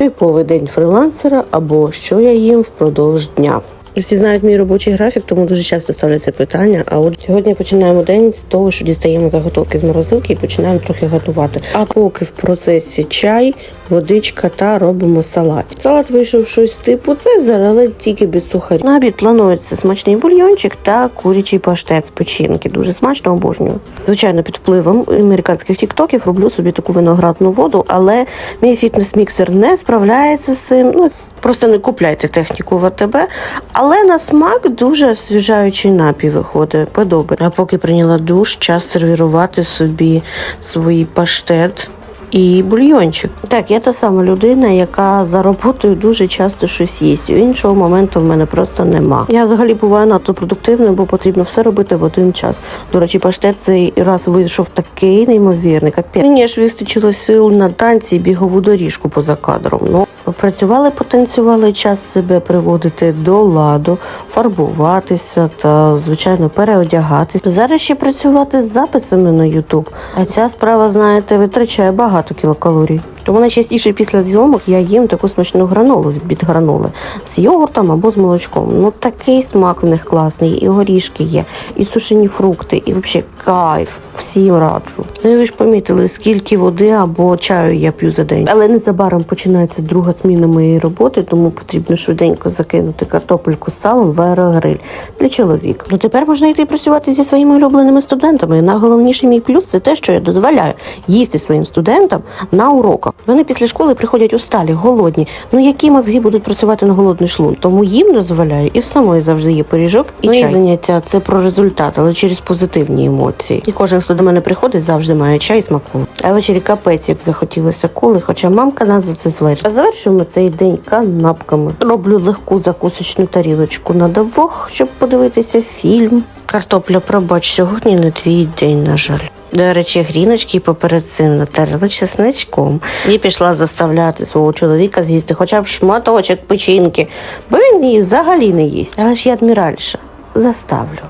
Типовий день фрилансера або що я їм впродовж дня. Всі знають мій робочий графік, тому дуже часто ставлять це питання. А от сьогодні починаємо день з того, що дістаємо заготовки з морозилки і починаємо трохи готувати. А поки в процесі чай, водичка та робимо салат. Салат вийшов щось типу Цезар, але тільки без сухарів. На обід планується смачний бульйончик та курячий паштет з печінки. Дуже смачно обожнюю. Звичайно, під впливом американських тіктоків роблю собі таку виноградну воду, але мій фітнес-міксер не справляється з цим. Ну Просто не купляйте техніку в АТБ, але на смак дуже освіжаючий напій виходить. Подобається. А поки прийняла душ, час сервірувати собі свій паштет. І бульйончик. Так, я та сама людина, яка за роботою дуже часто щось їсть. Іншого моменту в мене просто нема. Я взагалі буваю надто продуктивною, бо потрібно все робити в один час. До речі, паштет цей раз вийшов такий неймовірний. Капець. Мені аж вистачило сил на танці і бігову доріжку поза кадром. Ну попрацювали, потанцювали час себе приводити до ладу, фарбуватися та звичайно переодягатись. Зараз ще працювати з записами на YouTube. А ця справа, знаєте, витрачає багато кілокалорій. Тому найчастіше після зйомок я їм таку смачну гранолу від граноли з йогуртом або з молочком. Ну такий смак в них класний, і горішки є, і сушені фрукти, і взагалі кайф. Всім раджу. Ну, ви ж помітили, скільки води або чаю я п'ю за день. Але незабаром починається друга зміна моєї роботи, тому потрібно швиденько закинути картопельку з салом в аерогриль для чоловіка. Ну тепер можна йти працювати зі своїми улюбленими студентами. Найголовніший мій плюс це те, що я дозволяю їсти своїм студентам на уроках. Вони після школи приходять усталі, голодні. Ну які мозги будуть працювати на голодний шлунок? Тому їм дозволяю, і в самої завжди є пиріжок і Ну, і чай. заняття це про результат, але через позитивні емоції. І кожен, хто до мене приходить, завжди має чай і смаколик. А ввечері капець, як захотілося коли, хоча мамка нас за це звершить. А завершуємо цей день канапками. Роблю легку закусочну тарілочку на двох, щоб подивитися фільм. Картопля, пробач, сьогодні не твій день, на жаль. До речі, гріночки поперед цим натерли чесничком і пішла заставляти свого чоловіка з'їсти хоча б шматочок печінки, бо він її взагалі не їсть. Але ж я адміральша. Заставлю.